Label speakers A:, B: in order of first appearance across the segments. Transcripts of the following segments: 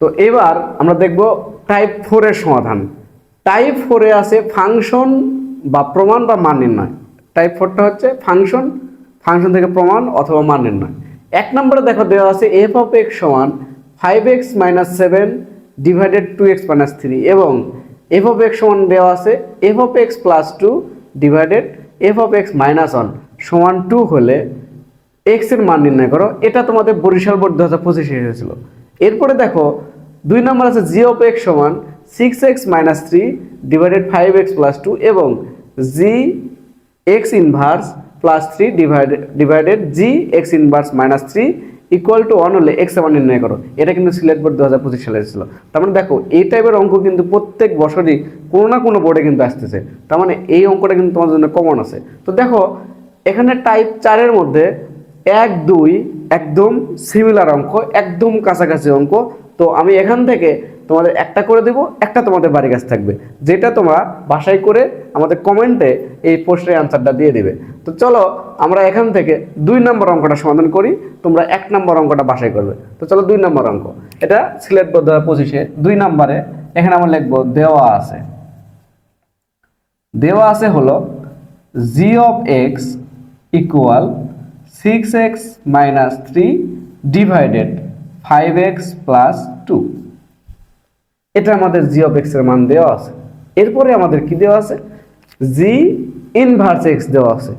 A: তো এবার আমরা দেখব টাইপ ফোরের সমাধান। টাইপ ফোরে আছে ফাংশন বা প্রমাণ বা মান নির্ণয়। টাইপ ফোরটা হচ্ছে ফাংশন ফাংশন থেকে প্রমাণ অথবা মান নির্ণয়। এক নম্বরে দেখো দেওয়া আছে এফ অফ এক্স সমান five X minus seven divided to X minus three এবং এফ অফ এক্স সমান দেওয়া আছে F of X plus two divided F of X minus one সমান টু হলে এক্সের মান নির্ণয় করো। এটা তোমাদের বরিশাল বোর্ড দু হাজার পঁচিশে এসেছিল। এরপরে দেখো, দুই নম্বর আছে জি অফ এক্স সমান six X minus three divided five X plus two এবং G X inverse plus three divided divided G X inverse minus three equal to one হলে এক্স মান নির্ণয় করো। এটা কিন্তু সিলেট বোর্ড দু হাজার পঁচিশ সালে এসেছিল। তার মানে দেখো, এই টাইপের অঙ্ক কিন্তু প্রত্যেক বছরই কোনো না কোনো বোর্ডে কিন্তু আসতেছে। তার মানে এই অঙ্কটা কিন্তু তোমার জন্য কমন আছে। তো দেখো, এখানে টাইপ চারের মধ্যে এক দুই একদম সিমিলার অঙ্ক, একদম কাছাকাছি অঙ্ক। তো আমি এখান থেকে তোমাদের একটা করে দেব, একটা তোমাদের বাড়ি কাছে থাকবে। যেটা তোমরা বাসায় করে আমাদের কমেন্টে এই প্রশ্নের অ্যান্সারটা দিয়ে দেবে। তো চলো আমরা এখান থেকে দুই নম্বর অঙ্কটা সমাধান করি, তোমরা এক নম্বর অঙ্কটা বাসায় করবে। তো চলো দুই নম্বর অঙ্ক। এটা সিলেট বোর্ড দু হাজার পঁচিশে দুই নম্বরে, এখানে আমরা লিখব দেওয়া আছে। দেওয়া আছে হলো G of X equal six X minus three divided five X plus two এটা আমাদের জি অফ এক্সের মান দেওয়া আছে। এরপরে আমাদের কি দেওয়া আছে? জি ইনভার্স এক্স দেওয়া আছে।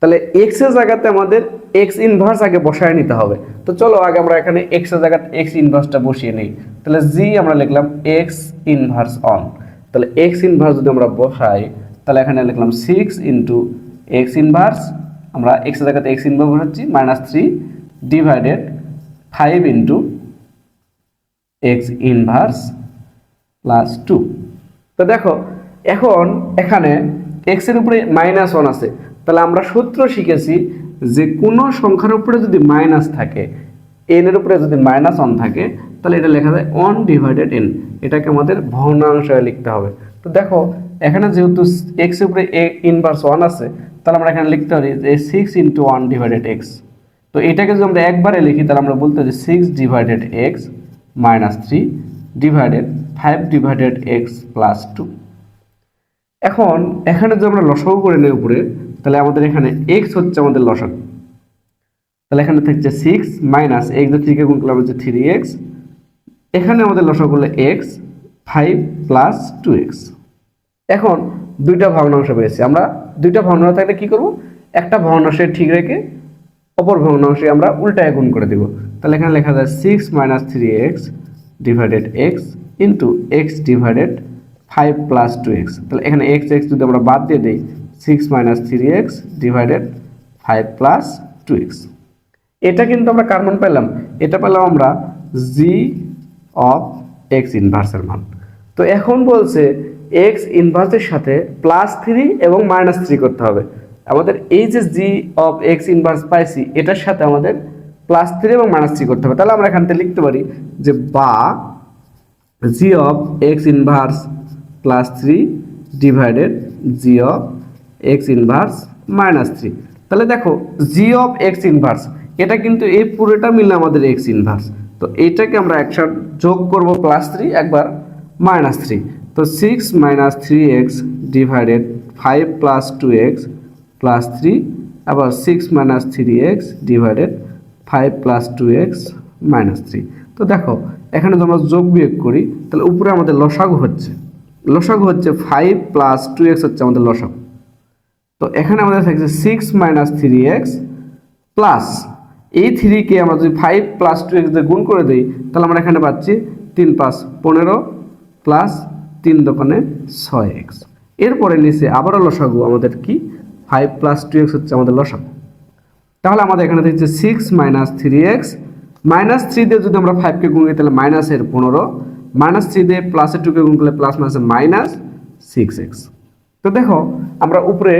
A: তাহলে এক্সের জায়গাতে আমাদের এক্স ইনভার্স আগে বসায় নিতে হবে। তো চলো আগে আমরা এখানে এক্সের জায়গাতে এক্স ইনভার্সটা বসিয়ে নিই। তাহলে জি আমরা লিখলাম এক্স ইনভার্স অন তাহলে এক্স ইনভার্স যদি আমরা বসাই, তাহলে এখানে লিখলাম সিক্স ইন্টু এক্স ইনভার্স আমরা এক্স জায়গাতে এক্স ইনভার্স বসাচ্ছি minus three divided five into X inverse plus two তো দেখো, এখন এখানে এক্সের উপরে মাইনাস ওয়ান আছে। তাহলে আমরা সূত্র শিখেছি যে কোনো সংখ্যার উপরে যদি মাইনাস থাকে এন এর উপরে যদি মাইনাস ওয়ান থাকে, তাহলে এটা লেখা যায় ওয়ান ডিভাইডেড এন এটাকে আমাদের ভগ্নাংশে লিখতে হবে। তো দেখো, এখানে যেহেতু এক্সের উপরে এ ইনভার্স ওয়ান আছে তাহলে আমরা এখানে লিখতে পারি যে six into one divided X তো এটাকে যদি আমরা একবারে লিখি, তাহলে আমরা বলতে পারি six divided X minus three divided five divided X plus two এখন এখানে যদি আমরা লসাগু করে নিই উপরে, তাহলে আমাদের এখানে এক্স হচ্ছে আমাদের লসাগু। তাহলে এখানে থাকছে সিক্স মাইনাস এক্স থ্রিকে গুণ করলে হচ্ছে থ্রি এক্স এখানে আমাদের লসাগু হলো X five plus two X এখন দুইটা ভগ্নাংশ পেয়েছি। আমরা দুইটা ভগ্নাংশ থাকলে কি করব? একটা ভগ্নাংশে ঠিক রেখে অপর ভগ্নাংশে আমরা উল্টায় গুণ করে দিব। তাহলে এখানে লেখা যায় six minus three X divided X into X divided five plus two X তাহলে এখানে এক্স এক্স যদি আমরা বাদ দিয়ে দিই six minus three X divided five plus two X এটা কিন্তু আমরা কার মান পেলাম এটা পেলাম আমরা জি অফ এক্স ইনভার্সের মান। তো এখন বলছে এক্স ইনভার্সের সাথে প্লাস থ্রি এবং মাইনাস থ্রি করতে হবে। আমাদের এই যে জি অফ এক্স ইনভার্স পাইছি এটার সাথে আমাদের প্লাস থ্রি এবং মাইনাস থ্রি করতে হবে। তাহলে আমরা এখান থেকে লিখতে পারি যে বা G of X inverse plus three divided G of X inverse minus three তাহলে দেখো জি অফ এক্স ইনভার্স এটা কিন্তু এই পুরোটা মিলে আমাদের এক্স ইনভার্স তো এইটাকে আমরা একসাথে যোগ করব প্লাস থ্রি একবার মাইনাস থ্রি তো six minus three X divided five plus two X plus three আবার six minus three X divided five plus two X minus three তো দেখো, এখানে যদি আমরা যোগ বিয়োগ করি, তাহলে উপরে আমাদের লসাগু হচ্ছে। লসাগু হচ্ছে ফাইভ প্লাস টু এক্স হচ্ছে আমাদের লসাগু। তো এখানে আমাদের থাকছে six minus three X plus এই থ্রিকে আমরা যদি ফাইভ প্লাস টু এক্স দিয়ে গুণ করে দিই, তাহলে আমরা এখানে পাচ্ছি তিন পাঁচ পনেরো প্লাস তিন দোকানে ছয় এক্স এরপরে নিচে আবারও লসাগু, আমাদের কি? ফাইভ প্লাস টু এক্স হচ্ছে আমাদের লসাগু। তাহলে আমাদের এখানে থাকছে six minus three X minus three দিয়ে যদি আমরা ফাইভকে গুণ করি, তাহলে মাইনাসের পনেরো। মাইনাস থ্রি দিয়ে প্লাসের টুকে গুণ করলে প্লাস মাইনাসে মাইনাস সিক্স এক্স তো দেখো, আমরা উপরে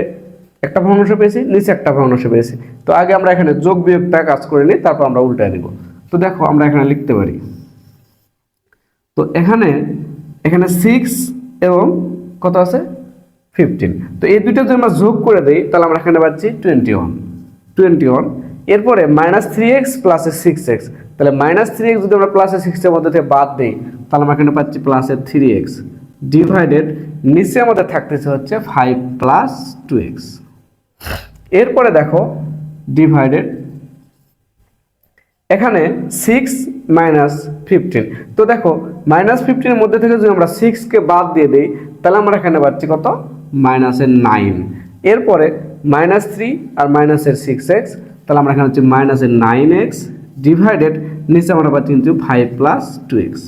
A: একটা ভগ্নাংশ পেয়েছি, নিচে একটা ভগ্নাংশ পেয়েছি। তো আগে আমরা এখানে যোগ বিয়োগটা কাজ করে নিই, তারপর আমরা উল্টায় দিব। তো দেখো, আমরা এখানে লিখতে পারি। তো এখানে এখানে সিক্স এবং কত আছে? ফিফটিন তো এই দুটো যদি আমরা যোগ করে দিই, তাহলে আমরা এখানে পাচ্ছি টোয়েন্টি ওয়ান টোয়েন্টি ওয়ান এরপরে minus three X plus six X তাহলে মাইনাস থ্রি এক্স যদি আমরা প্লাসের সিক্সের মধ্যে থেকে বাদ দিই, তাহলে আমরা এখানে পাচ্ছি প্লাসের থ্রি এক্স ডিভাইডেড নিচে আমাদের থাকতেছে হচ্ছে ফাইভ প্লাস টু এক্স এরপরে দেখো ডিভাইডেড এখানে সিক্স মাইনাস ফিফটিন তো দেখো মাইনাস ফিফটিনের মধ্যে থেকে যদি আমরা সিক্সকে বাদ দিয়ে দিই, তাহলে আমরা এখানে পাচ্ছি কত? মাইনাসের নাইন এরপরে মাইনাস থ্রি আর মাইনাসের সিক্স এক্স তাহলে আমরা এখানে হচ্ছে মাইনাসের নাইন এক্স ডিভাইডেড নিচে আমরা পাচ্ছি কিন্তু ফাইভ প্লাস টু এক্স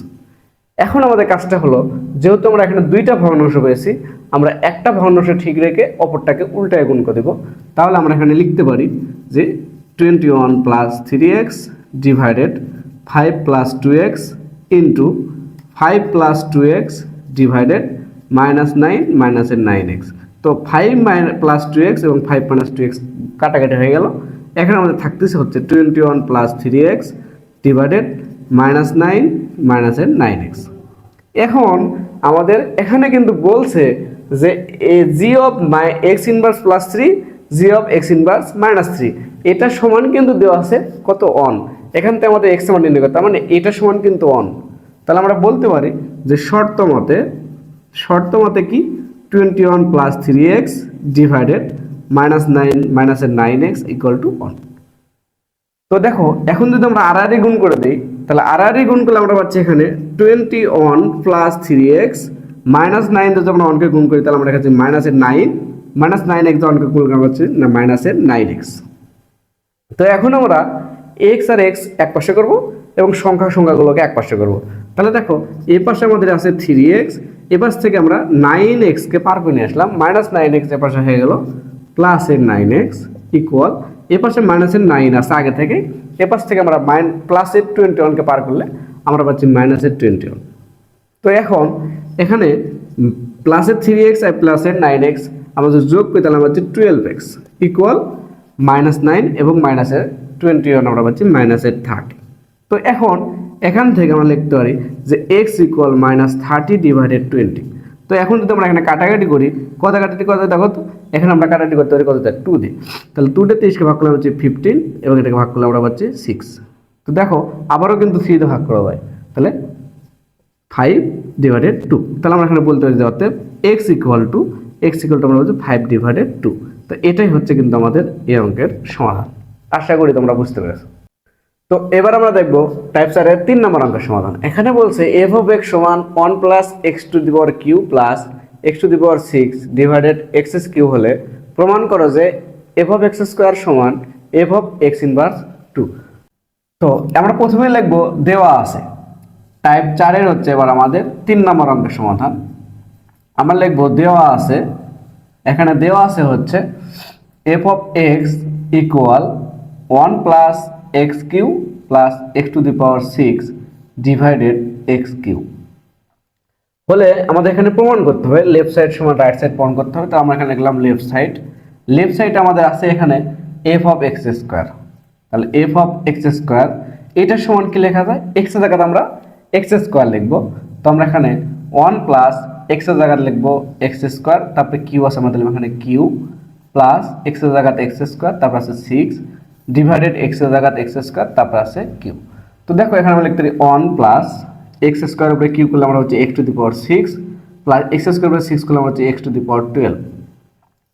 A: এখন আমাদের কাজটা হলো, যেহেতু আমরা এখানে দুইটা ভগ্নাংশ পেয়েছি, আমরা একটা ভগ্নাংশ ঠিক রেখে অপরটাকে উল্টায় গুণ করে দেবো। তাহলে আমরা এখানে লিখতে পারি যে twenty one plus three X divided five plus two X into five plus two X divided minus nine মাইনাসের নাইন এক্স তো five minus plus two X এবং ফাইভ মাইনাস টু এক্স কাটাকাটি হয়ে গেল। এখানে আমাদের থাকতেছে হচ্ছে twenty one plus three X divided minus nine মাইনাসের নাইন এক্স এখন আমাদের এখানে কিন্তু বলছে যে এ G of my X inverse plus three G of X inverse minus three এটা সমান কিন্তু দেওয়া আছে কত অন এখান থেকে আমাদের এক্স সমান নির্ণয় করতে মানে এটা সমান কিন্তু অন তাহলে আমরা বলতে পারি যে শর্ত মতে শর্ত মতে কি? Twenty one plus three X divided minus nine মাইনাসের nine X equal to one তো দেখো, এখন যদি আমরা আড়াআড়ি গুণ করে দিই, তাহলে আড়াআড়ি গুণ করলে আমরা পাচ্ছি এখানে twenty one plus three X minus nine যদি আমরা ওয়ানকে গুণ করি, তাহলে আমরা কাছে মাইনাসের নাইন মাইনাস নাইন এক্স ওয়ানকে গুণ করা পাচ্ছি না মাইনাসের নাইন এক্স তো এখন আমরা এক্স আর এক্স এক পাশে করব এবং সংখ্যা সংখ্যাগুলোকে এক পাশে করব। তাহলে দেখো, এ পাশে আমাদের আছে থ্রি এক্স এ পাশ থেকে আমরা নাইন এক্সকে পার করে নিয়ে আসলাম। মাইনাস নাইন এক্স এ পাশে হয়ে গেল প্লাসের নাইন এক্স ইকুয়াল এ পাশে মাইনাসের নাইন আছে আগে থেকে। এ পাশ থেকে আমরা মাইন প্লাস প্লাসের টোয়েন্টি ওয়ানকে পার করলে আমরা পাচ্ছি মাইনাসের টোয়েন্টি ওয়ান তো এখন, এখানে প্লাসের থ্রি এক্স আর প্লাস প্লাসের নাইন এক্স আমাদের যোগ করি, তাহলে আমরা পাচ্ছি twelve X equal minus nine এবং মাইনাসের টোয়েন্টি ওয়ান আমরা পাচ্ছি মাইনাস মাইনাসের থার্টি তো এখন এখান থেকে আমরা লিখতে পারি যে X equal minus thirty divided twenty তো এখন যদি আমরা এখানে কাটাকাটি করি কত কাটাটি কত দেখো তো? এখানে আমরা কাটাকাটি করতে পারি কত টু দিয়ে। তাহলে টু ডে তেইশকে ভাগ করলে হচ্ছে ফিফটিন এবং এটাকে ভাগ করলে আমরা পাচ্ছি সিক্স তো দেখো, আবারও কিন্তু থ্রি দিয়ে ভাগ করা হয় তাহলে ফাইভ ডিভাইডেড টু তাহলে আমরা এখানে বলতে পারি যে অর্থাৎ x equal to x equal to আমরা বলছি ফাইভ ডিভাইডেড টু তো এটাই হচ্ছে কিন্তু আমাদের এই অঙ্কের সমাধান। আশা করি তোমরা বুঝতে পেরেছ। তো এবার আমরা দেখব টাইপ চারের তিন নম্বর অঙ্কের সমাধান। এখানে বলছে এফ অফ এক্স সমান one plus x to the power cube plus x to the power six divided x s cube হলে প্রমাণ করো যে এফ অফ এক্স স্কোয়ার সমান f of x inverse two তো আমরা প্রথমে লিখব দেওয়া আছে। টাইপ চারের হচ্ছে এবার আমাদের তিন নম্বর অঙ্কের সমাধান। আমরা লিখব দেওয়া আছে, এখানে দেওয়া আছে হচ্ছে f of x equal one plus x cube plus x to the power six divided x cube হলে আমাদের এখানে প্রমাণ করতে হবে লেফট সাইড সমান রাইট সাইড প্রমাণ করতে হবে। তো আমরা এখানে লিখলাম লেফট সাইড লেফট সাইড আমাদের আছে এখানে এফ অফ এক্স স্কোয়ার তাহলে এফ অফ এক্স স্কোয়ার এটার সমান কি লেখা যায়? এক্সের জায়গাতে আমরা এক্স স্কোয়ার লিখব। তো আমরা এখানে ওয়ান প্লাস এক্সের জায়গাতে লিখব এক্স স্কোয়ার তারপরে কিউ আছে আমাদের এখানে কিউ প্লাস এক্সের জায়গাতে এক্স স্কোয়ার তারপর আছে সিক্স ডিভাইডেড এক্সের জায়গাতে এক্স স্কোয়ার তারপর আছে কিউ তো দেখো, এখানে আমরা লিখতে পারি ওয়ান প্লাস এক্স স্কোয়ার উপরে কিউ করলে আমরা হচ্ছে x to the power six plus x square উপরে সিক্স করলে আমরা হচ্ছে x to the power twelve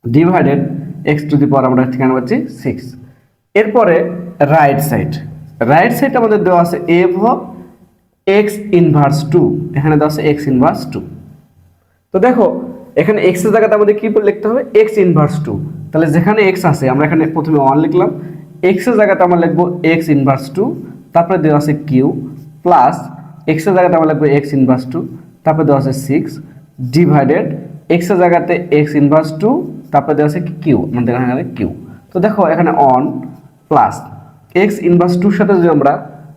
A: divided x to the power আমরা এখানে পাচ্ছি সিক্স এরপরে রাইট সাইড রাইট সাইড আমাদের দেওয়া আছে অফ এক্স ইনভার্স টু এখানে দেওয়া আছে এক্স ইনভার্স টু তো দেখো, এখানে এক্সের জায়গাতে আমাদের কি লিখতে হবে? এক্স ইনভার্স টু তাহলে যেখানে এক্স আছে, আমরা এখানে প্রথমে ওয়ান লিখলাম। এক্সের জায়গাতে আমরা লিখব এক্স ইনভার্স টু তারপরে দেওয়া আছে কিউ প্লাস এক্সের জায়গাতে আমরা লিখব এক্স ইনভার্স টু তারপরে দেওয়া আছে সিক্স ডিভাইডেড এক্সের জায়গাতে এক্স ইনভার্স টু তারপরে দেওয়া আছে কিউ আমাদের এখানে কিউ তো দেখো এখানে অন প্লাস এক্স ইনভার্স টুর সাথে যদি আমরা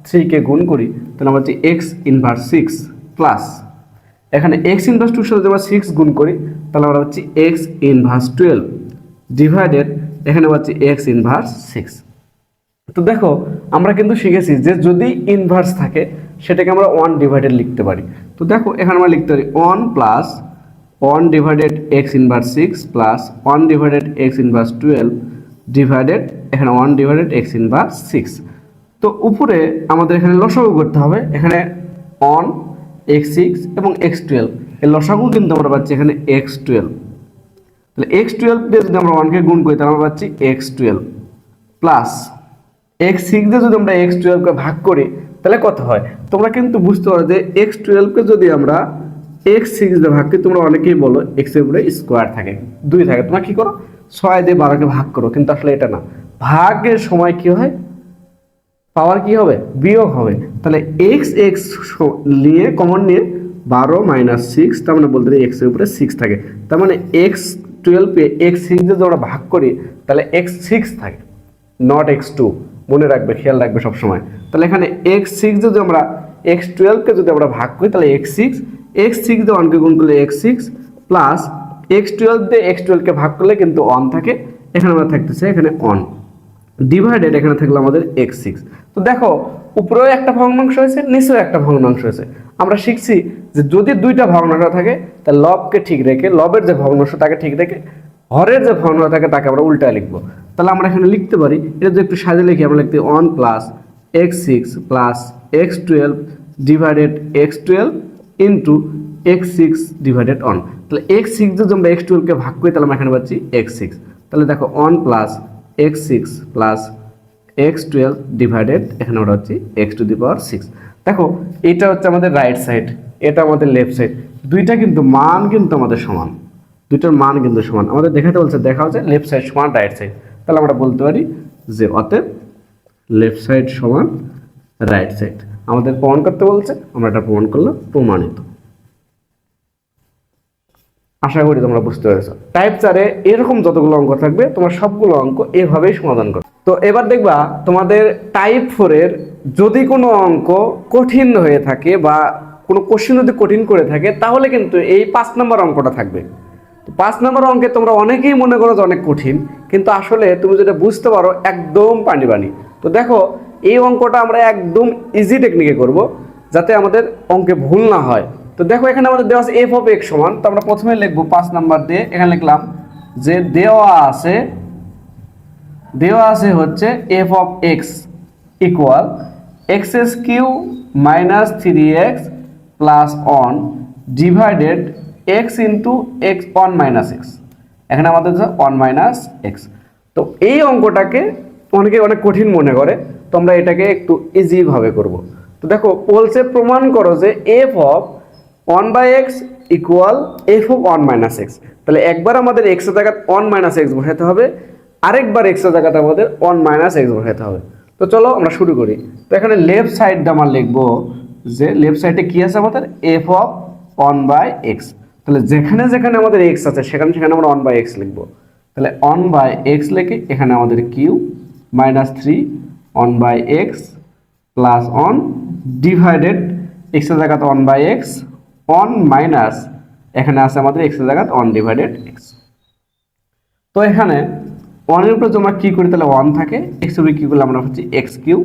A: থ্রিকে গুণ করি, তাহলে আমরা হচ্ছে এক্স ইনভার্স সিক্স প্লাস এখানে এক্স ইনভার্স টুর সাথে যদি আমরা সিক্স গুণ করি, তাহলে আমরা হচ্ছে এক্স ইনভার্স টুয়েলভ ডিভাইডেড এখানে পাচ্ছি এক্স ইনভার্স সিক্স তো দেখো, আমরা কিন্তু শিখেছি যে যদি ইনভার্স থাকে, সেটাকে আমরা ওয়ান ডিভাইডেড লিখতে পারি। তো দেখো, এখানে আমরা লিখতে পারি one plus one divided x inverse six plus one divided x inverse twelve divided এখানে one divided x inverse six তো উপরে আমাদের এখানে লসাগু করতে হবে, এখানে অন এক্স সিক্স এবং এক্স টুয়েলভ এই লসাগু কিন্তু আমরা পাচ্ছি এখানে এক্স টুয়েলভ তাহলে এক্স টুয়েলভ দিয়ে যদি আমরা ওয়ানকে গুণ করি, তাহলে আমরা পাচ্ছি x twelve plus x six দিয়ে যদি আমরা এক্স টুয়েলভকে ভাগ করি, তাহলে কত হয়? তোমরা কিন্তু বুঝতে পারো যে এক্স টুয়েলভকে যদি আমরা এক্স সিক্স দিয়ে ভাগ করি, তোমরা অনেকেই বলো এক্সের উপরে স্কোয়ার থাকে, দুই থাকে। তোমরা কি করো? ছয় দিয়ে বারোকে ভাগ করো, কিন্তু আসলে এটা না। ভাগের সময় কি হয়? পাওয়ার কি হবে? বিয়োগ হবে। তাহলে এক্স এক্স নিয়ে কমন নিয়ে বারো মাইনাস সিক্স তার মানে বলতে এক্সের উপরে সিক্স থাকে। তার মানে এক্স টুয়েলভে এক্স সিক্স দিয়ে আমরা ভাগ করি, তাহলে এক্স সিক্স থাকে নট এক্স টু মনে রাখবে, খেয়াল রাখবে সবসময়। তাহলে এখানে এক্স সিক্স যদি আমরা এক্স টুয়েলভকে যদি আমরা ভাগ করি, তাহলে এক্স সিক্স এক্স সিক্স দিয়ে ওয়ানকে গুণ করলে x six plus x twelve দিয়ে এক্স টুয়েলভকে ভাগ করলে কিন্তু অন থাকে। এখানে আমরা থাকতেছে এখানে অন ডিভাইডেড এখানে থাকল আমাদের এক্স সিক্স তো দেখো, উপরেও একটা ভগ্নাংশ হয়েছে, নিচেও একটা ভগ্নাংশ হয়েছে। আমরা শিখছি যে যদি দুইটা ভগ্নাংশ থাকে তা লবকে ঠিক রেখে, লবের যে ভগ্নাংশ, তাকে ঠিক রেখে হরের যে ভগ্নাংশ থাকে তাকে আমরা উল্টায় লিখব। তাহলে আমরা এখানে লিখতে পারি, এটা যদি একটু সাজে লিখি, আমরা লিখতে one plus x six plus x twelve divided x twelve into x six divided one তাহলে এক্স সিক্স যদি আমরা এক্স টুয়েলভকে ভাগ করি, তাহলে আমরা এখানে পাচ্ছি এক্স সিক্স তাহলে দেখো one plus x six plus x twelve divided এখানে ওটা হচ্ছে x to the power six দেখো, এটা হচ্ছে আমাদের রাইট সাইড এটা আমাদের লেফট সাইড দুইটা কিন্তু মান কিন্তু আমাদের সমান। দুইটার মান কিন্তু সমান। আমাদের দেখাতে বলছে, দেখা হচ্ছে লেফট সাইড সমান রাইট সাইড তাহলে আমরা বলতে পারি যে অতএব লেফট সাইড সমান রাইট সাইড আমাদের প্রমাণ করতে বলছে, আমরা এটা প্রমাণ করলাম, প্রমাণিত। আশা করি তোমরা বুঝতে পেরেছ। টাইপ চারে এরকম যতগুলো অঙ্ক থাকবে, তোমার সবগুলো অঙ্ক এভাবেই সমাধান করো। তো এবার দেখবা, তোমাদের টাইপ ফোরের যদি কোনো অঙ্ক কঠিন হয়ে থাকে বা কোনো কোশ্চেন যদি কঠিন করে থাকে, তাহলে কিন্তু এই পাঁচ নম্বর অঙ্কটা থাকবে। পাঁচ নম্বর অঙ্কে তোমরা অনেকেই মনে করো যে অনেক কঠিন, কিন্তু আসলে তুমি যেটা বুঝতে পারো, একদম পানি পানি তো দেখো, এই অঙ্কটা আমরা একদম ইজি টেকনিকে করব, যাতে আমাদের অঙ্কে ভুল না হয়। তো দেখো, এখানে আমাদের দেওয়া আছে এফ অফ এক্স সমান, তো আমরা প্রথমে লিখব পাঁচ নাম্বার দিয়ে, এখানে লিখলাম যে দেওয়া আছে দেওয়া আছে হচ্ছে f of x equal x s cube minus three x plus one divided x into x one minus x এখানে আমাদের ওয়ান মাইনাস এক্স তো এই অঙ্কটাকে অনেকে অনেক কঠিন মনে করে, তো আমরা এটাকে একটু ইজিভাবে করব। তো দেখো, বলছে, প্রমাণ করো যে f of one by x equal f of one minus x তাহলে একবার আমাদের এক্সের জায়গায় ওয়ান মাইনাস এক্স বসাতে হবে, আরেকবার এক্সের জায়গাতে আমাদের ওয়ান মাইনাস এক্স বসাতে হবে। তো চলো আমরা শুরু করি। তো এখানে লেফট সাইডটা আমরা লিখব যে লেফট সাইডে কি আছে আমাদের? F of one by x তাহলে যেখানে যেখানে আমাদের এক্স আছে, সেখানে সেখানে আমরা ওয়ান বাই এক্স লিখব। তাহলে ওয়ান বাই এক্স লিখে এখানে আমাদের cube minus three one by x plus one divided এক্সের জায়গাতে one by x one minus এখানে আছে আমাদের এক্সের জায়গাতে ওয়ান ডিভাইডেড এক্স তো এখানে ওয়ানের উপরে আমরা কী করি, তাহলে ওয়ান থাকে। এক্স উপরে কী করলে আমরা হচ্ছে এক্স কিউ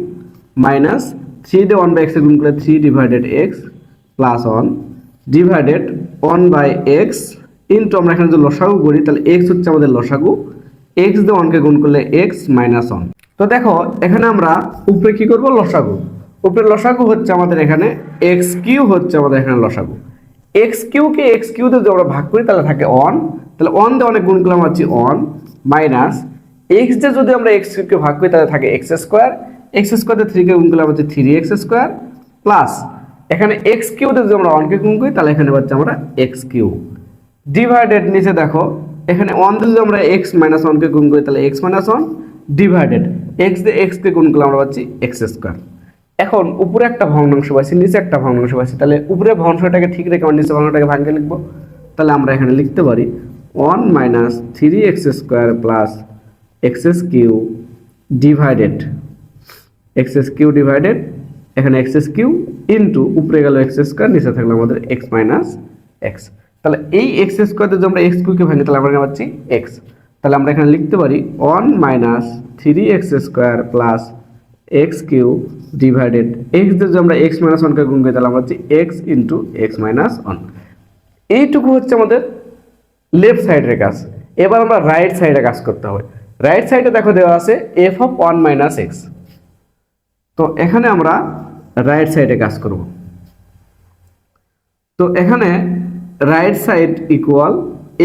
A: মাইনাস থ্রি দিয়ে ওয়ান বাই এক্সে গুণ করলে three divided x plus one divided one by x into আমরা এখানে যদি লসাগু করি তাহলে এক্স হচ্ছে আমাদের লসাগু। এক্স দিয়ে ওয়ানকে গুণ করলে এক্স মাইনাস ওয়ান তো দেখো, এখানে আমরা উপরে কি করব? লসাগু। উপরে লসাগু হচ্ছে আমাদের এখানে এক্স কিউ হচ্ছে আমাদের এখানে লসাগু। এক্স কিউকে এক্স কিউতে যদি আমরা ভাগ করি, তাহলে থাকে অন তাহলে অন দিয়ে অনেক গুণ করলাম হচ্ছে অন মাইনাস এক্স দিয়ে যদি আমরা এক্স কিউকে ভাগ করি, তাহলে থাকে এক্স স্কোয়ার এক্স স্কোয়ার দিয়ে থ্রিকে গুণ করলাম হচ্ছে থ্রি এক্স স্কোয়ার প্লাস এখানে এক্স কিউতে যদি আমরা ওয়ানকে গুণ করি, তাহলে এখানে পাচ্ছি আমরা এক্স কিউ ডিভাইডেড নিচে দেখো, এখানে ওয়ান যদি আমরা এক্স মাইনাস ওয়ানকে গুণ করি, তাহলে x minus one divided x দিয়ে এক্সকে গুণ করলে আমরা পাচ্ছি এক্স স্কোয়ার এখন উপরে একটা ভগ্নাংশ পাচ্ছি নিচে একটা ভগ্নাংশ পাচ্ছি তাহলে উপরে ভগ্নাংশটাকে ঠিক রেখে আমরা নিচে ভগ্নাংশটাকে ভাঙকে লিখব। তাহলে আমরা এখানে লিখতে পারি one minus three x square plus x s cube divided x s cube divided এখানে এক্স এস কিউ ইন্টু উপরে গেল এক্স স্কোয়ার নিচে থাকল আমাদের এক্স মাইনাস এক্স তাহলে এই এক্স স্কোয়ারে যদি আমরা এক্স কিউকে ভাঙি, তাহলে আমরা পাচ্ছি এক্স তাহলে আমরা এখানে লিখতে পারি one minus three x square plus x cube divided x যদি আমরা এক্স মাইনাস ওয়ানকে গুণ করি, তাহলে আমরা হচ্ছে x into x minus one এইটুকু হচ্ছে আমাদের লেফট সাইডের কাজ। এবার আমরা রাইট সাইডে কাজ করতে হবে। রাইট সাইডে দেখো দেওয়া আছে f of one minus x তো এখানে আমরা রাইট সাইডে কাজ করব। তো এখানে right side equal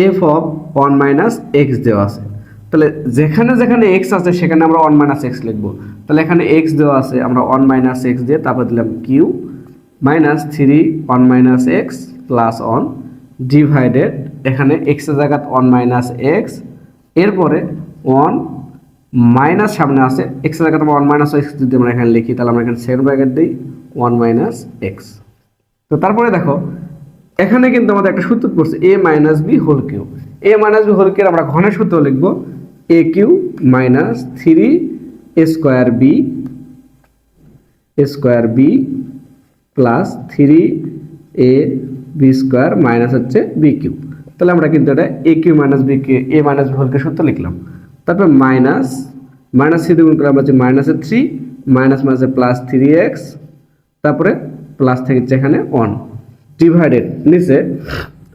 A: f of one minus x দেওয়া আছে। তাহলে যেখানে যেখানে এক্স আছে, সেখানে আমরা ওয়ান মাইনাস এক্স লিখব। তাহলে এখানে এক্স দেওয়া আছে, আমরা ওয়ান মাইনাস এক্স দিয়ে তারপর দিলাম cube minus three one minus x plus one divided এখানে এক্সের জায়গাত ওয়ান মাইনাস এক্স এরপরে ওয়ান মাইনাস সামনে আছে এক্সের জায়গাতে আমরা ওয়ান মাইনাস এক্স যদি আমরা এখানে লিখি, তাহলে আমরা এখানে সেকেন্ড ব্র্যাকেট দিই ওয়ান মাইনাস এক্স তো তারপরে দেখো, এখানে কিন্তু আমাদের একটা সূত্র পড়ছে a minus b whole cube a minus b whole cube আমরা ঘনের সূত্র লিখব a cube minus three square b square b plus three a b square minus হচ্ছে বি কিউ তাহলে আমরা কিন্তু এটা a cube minus b cube a minus b হোলকে সূত্র লিখলাম। তারপর মাইনাস মাইনাস থ্রি গুণ করলে আমরা হচ্ছে মাইনাসের থ্রি মাইনাস মাইনাসে প্লাস থ্রি এক্স তারপরে প্লাস থেকে এখানে ওয়ান ডিভাইডেড নিচে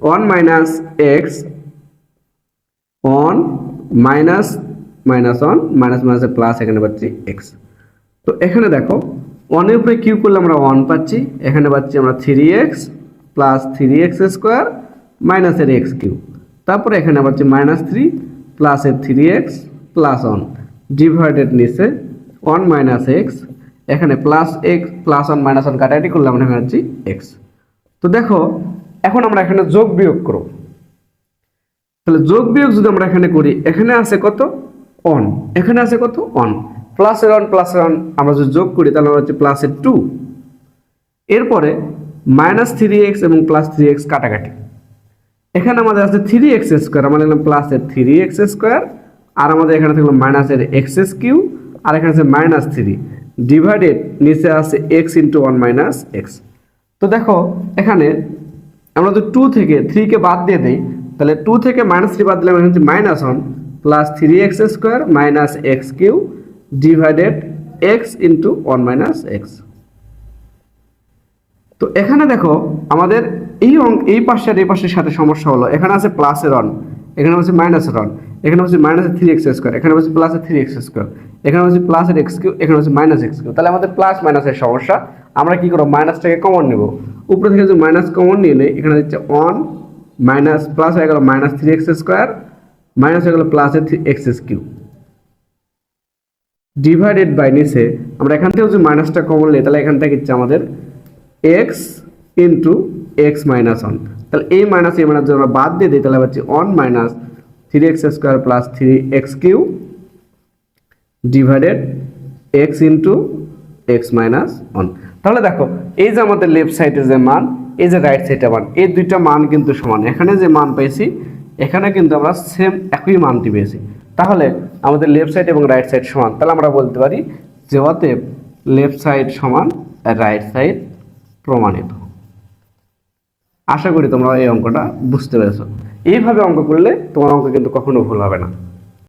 A: one minus x one minus minus one minus মাইনাসে প্লাস এখানে পাচ্ছি এক্স তো এখানে দেখো ওয়ানের উপরে কিউ করলে আমরা ওয়ান পাচ্ছি, এখানে পাচ্ছি আমরা three x plus three x square মাইনাসের এক্স কিউ। তারপরে এখানে পাচ্ছি মাইনাস থ্রি প্লাসের three x plus one divided নিচে ওয়ান মাইনাস এক্স এখানে plus x plus one minus one কাটাকাটি করলে আমরা এখানে পাচ্ছি এক্স তো দেখো, এখন আমরা এখানে যোগ বিয়োগ করব। তাহলে যোগ বিয়োগ যদি আমরা এখানে করি, এখানে আছে কত? অন এখানে আছে কত? অন প্লাসের ওয়ান প্লাসের ওয়ান আমরা যদি যোগ করি, তাহলে আমরা হচ্ছে প্লাসের টু এরপরে মাইনাস থ্রি এক্স এবং প্লাস থ্রি এক্স কাটাকাটি। এখানে আমাদের আছে থ্রি এক্স স্কোয়ার আমরা লিখলাম প্লাসের থ্রি এক্স স্কোয়ার আর আমাদের এখানে থাকল মাইনাসের এক্স এস কিউ আর এখানে আছে মাইনাস থ্রি ডিভাইডেড নিচে আছে x into one minus x তো দেখো, এখানে আমরা যদি টু থেকে থ্রিকে বাদ দিয়ে দিই, তাহলে টু থেকে মাইনাস থ্রি বাদ দিলে আমরা হচ্ছে minus one plus three x square minus x cube divided x into one minus x তো এখানে দেখো, আমাদের এই অঙ্ক এই পাশে আর এই পাশের সাথে সমস্যা হলো, এখানে আছে প্লাসের অন, এখানে হচ্ছে মাইনাসের অন, এখানে হচ্ছে মাইনাসের থ্রি এক্স স্কোয়ার এখানে হচ্ছে প্লাসের থ্রি এক্স স্কোয়ার এখানে হচ্ছে প্লাসের এক্স কিউ এখানে হচ্ছে মাইনাস এক্স কিউ তাহলে আমাদের প্লাস মাইনাসের সমস্যা, আমরা কি করব? মাইনাসটাকে কমন নেব। উপরে থেকে যদি মাইনাস কমন নিয়ে এখানে হচ্ছে অন মাইনাস প্লাস হয়ে গেল minus three x square minus হয়ে গেল প্লাসের three x cube divided by নিচে, আমরা এখান থেকে যদি মাইনাসটা কমন নিই, তাহলে এখান থেকে হচ্ছে আমাদের x into x minus one তাহলে এই মাইনাস এই মাইনাস যদি আমরা বাদ দিয়ে দিই, তাহলে হচ্ছে one minus three x square plus three x cube divided x into x minus one তাহলে দেখো, এই যে আমাদের লেফট সাইডের যে মান, এই যে রাইট সাইডের মান, এই দুইটা মান কিন্তু সমান। এখানে যে মান পেয়েছি, এখানে কিন্তু আমরা সেম একই মানটি পেয়েছি। তাহলে আমাদের লেফট সাইড এবং রাইট সাইড সমান। তাহলে আমরা বলতে পারি যে অতএব লেফট সাইড সমান রাইট সাইড প্রমাণিত। আশা করি তোমরা এই অঙ্কটা বুঝতে পেরেছ। এইভাবে অঙ্ক করলে তোমার অঙ্ক কিন্তু কখনো ভুল হবে না।